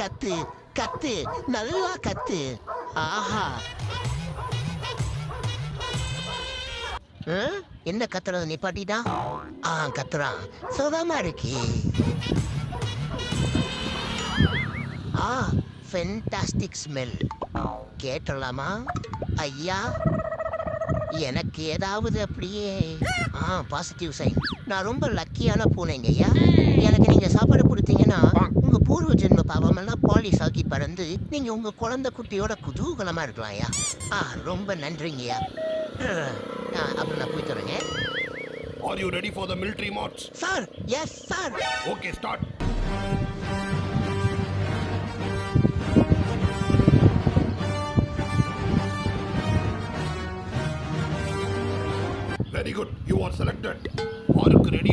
கத்து கத்து நல்லா கத்து. ஆஹா. என்ன கத்துறது நிப்பாட்டிட்டா ஆ கத்துறான். சுகமா இருக்கு. ஆ ஃபென்டாஸ்டிக் ஸ்மெல் கேட்டலாமா? ஐயா எனக்கு ஏதாவது அப்படியே ஆ பாசிட்டிவ் சைன் நான் ரொம்ப லக்கியான பூனைங்க ஐயா. பாலிஷ் ஆக்கி பறந்து நீங்க உங்க குழந்தை குட்டியோட குதூகலமா இருக்கலாம் ஐயா ஆ ரொம்ப நன்றிங்கய்யா ஆ, அப்புறம் நான் போயிட்டு வரேங்க Are you ready for the military march? Sir yes sir Okay, start. Very good. You are selected. Farooq ready?